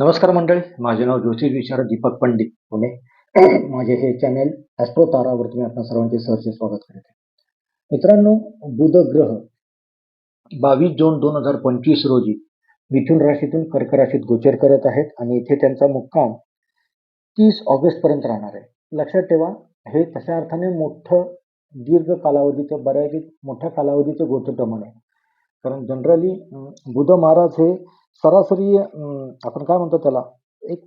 नमस्कार मंडळी माझे नाव ज्योतिष विचार दीपक पंडित पुणे. माझे हे चॅनेल ॲस्ट्रो तारावरती तुम्ही आपल्या सर्वांचे सहर्ष स्वागत करत. आहे मित्रांनो बुध ग्रह बावीस जून दोन हजार पंचवीस रोजी मिथुन राशीतून कर्क राशीत गोचर करत आहेत आणि इथे त्यांचा मुक्काम तीस ऑगस्ट पर्यंत राहणार आहे. लक्षात ठेवा हे तशा अर्थाने मोठं दीर्घ कालावधीचं बऱ्यापैकी मोठ्या कालावधीचं गोचर प्रमाण आहे. कारण जनरली बुध महाराज हे सरासरी आपण काय म्हणतो त्याला? एक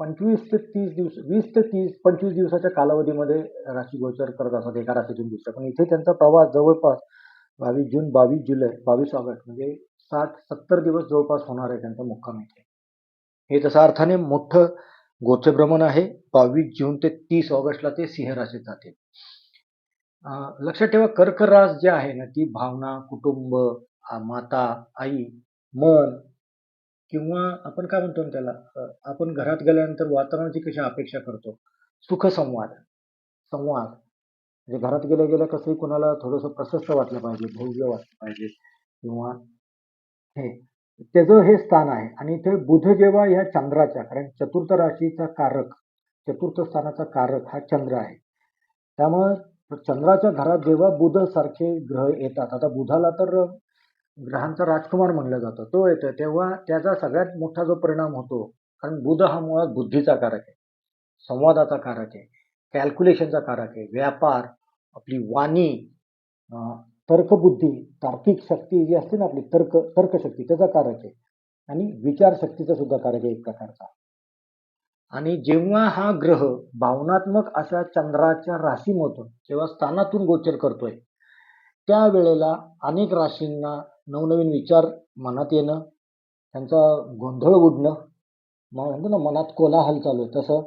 पंचवीस ते तीस दिवस वीस ते तीस पंचवीस दिवसाच्या कालावधीमध्ये राशी गोचर करत असतात एका राशीतून दुसऱ्या. पण इथे त्यांचा प्रवास जवळपास बावीस जून बावीस जुलै बावीस ऑगस्ट म्हणजे साठ सत्तर दिवस जवळपास होणार आहे त्यांचा मुक्काम इथे. हे तसा अर्थाने मोठं गोचरभ्रमण आहे. बावीस जून ते तीस ऑगस्टला ते सिंह राशीत जाते लक्षात ठेवा कर्क रास जे आहे ना ती भावना कुटुंब माता आई मन किंवा आपण काय म्हणतो ना त्याला अ, आपण घरात गेल्यानंतर वातावरणाची कशी अपेक्षा करतो? सुखसंवाद संवाद. म्हणजे घरात गेल्या गेल्या कसंही कोणाला थोडंसं प्रशस्त वाटलं पाहिजे भव्य वाटलं पाहिजे किंवा हे त्याचं हे स्थान आहे. आणि इथे बुध जेव्हा ह्या चंद्राच्या कारण चतुर्थ राशीचा कारक चतुर्थ स्थानाचा कारक हा चंद्र आहे. त्यामुळं चंद्राच्या घरात जेव्हा बुध सारखे ग्रह येतात आता बुधाला तर ग्रहांचा राजकुमार म्हणलं जातं. तो येतो तेव्हा त्याचा सगळ्यात मोठा जो परिणाम होतो कारण बुध हा मुळात बुद्धीचा कारक आहे संवादाचा कारक आहे कॅल्क्युलेशनचा कारक आहे व्यापार आपली वाणी तर्कबुद्धी तार्किक शक्ती जी असते ना आपली तर्क तर्कशक्ती त्याचा कारक आहे. आणि विचारशक्तीचा सुद्धा कारक आहे एक प्रकारचा. आणि जेव्हा हा ग्रह भावनात्मक अशा चंद्राच्या राशीमधून जेव्हा स्थानातून गोचर करतोय त्यावेळेला अनेक राशींना नवनवीन विचार मनात येणं त्यांचा गोंधळ उडणं मग म्हणतो ना मनात कोलाहल चालू आहे तसं.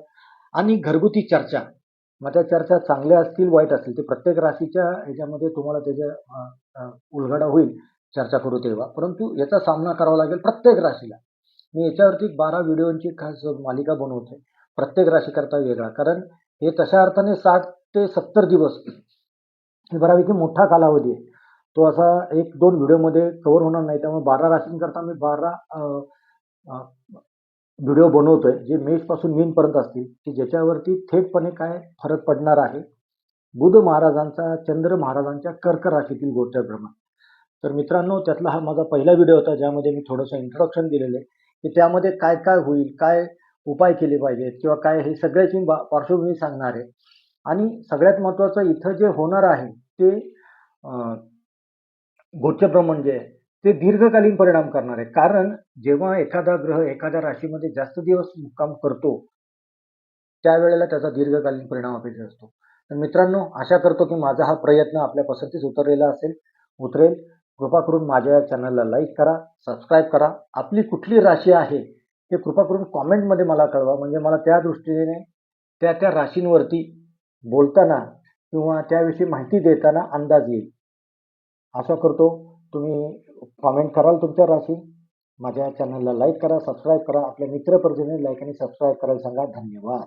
आणि घरगुती चर्चा. मग त्या चर्चा चांगल्या असतील वाईट असतील ते प्रत्येक राशीच्या ह्याच्यामध्ये तुम्हाला त्याच्या उलगडा होईल चर्चा करू तेव्हा. परंतु याचा सामना करावा लागेल प्रत्येक राशीला. मी याच्यावरती बारा व्हिडिओची खास मालिका बनवतोय. प्रत्येक राशीकरता वेगळा. कारण हे तशा अर्थाने साठ ते सत्तर दिवस बऱ्यापैकी मोठा कालावधी आहे. तो असा एक दोन व्हिडिओमध्ये कव्हर होणार नाही. त्यामुळे बारा राशींकरता मी बारा व्हिडिओ बनवतोय जे मेषपासून मीनपर्यंत असतील की ज्याच्यावरती थेटपणे काय फरक पडणार आहे. बुध महाराजांचा चंद्र महाराजांच्या कर्क राशीतील गोचर तर मित्रांनो त्यातला हा माझा पहिला व्हिडिओ होता ज्यामध्ये मी थोडंसं इंट्रोडक्शन दिलेलं आहे. की त्यामध्ये काय काय होईल काय उपाय केले पाहिजेत किंवा काय हे सगळ्याची बा- पार्श्वभूमी सांगणार आहे. आणि सगळ्यात महत्त्वाचं इथं जे होणार आहे ते गोचर म्हणजे जे आहे ते दीर्घकालीन परिणाम करणार आहे. कारण जेव्हा एखादा ग्रह एखाद्या राशीमध्ये जास्त दिवस मुक्काम करतो त्यावेळेला त्याचा दीर्घकालीन परिणाम अपेक्षित असतो. तर मित्रांनो आशा करतो की माझा हा प्रयत्न आपल्या पसंतीस उतरलेला असेल उतरेल. कृपा करून माझ्या या चॅनलला लाईक करा सबस्क्राईब करा. आपली कुठली राशी आहे हे कृपा करून कॉमेंटमध्ये मला कळवा. म्हणजे मला त्या दृष्टीने त्या त्या राशींवरती बोलताना किंवा त्याविषयी माहिती देताना अंदाज येईल. आशा करतो तुम्ही कॉमेंट कराल तुमच्या राशी. माझ्या चॅनलला लाईक करा सबस्क्राईब करा. आपल्या मित्रपरिजने लाईक आणि सबस्क्राईब करायला सांगा. धन्यवाद.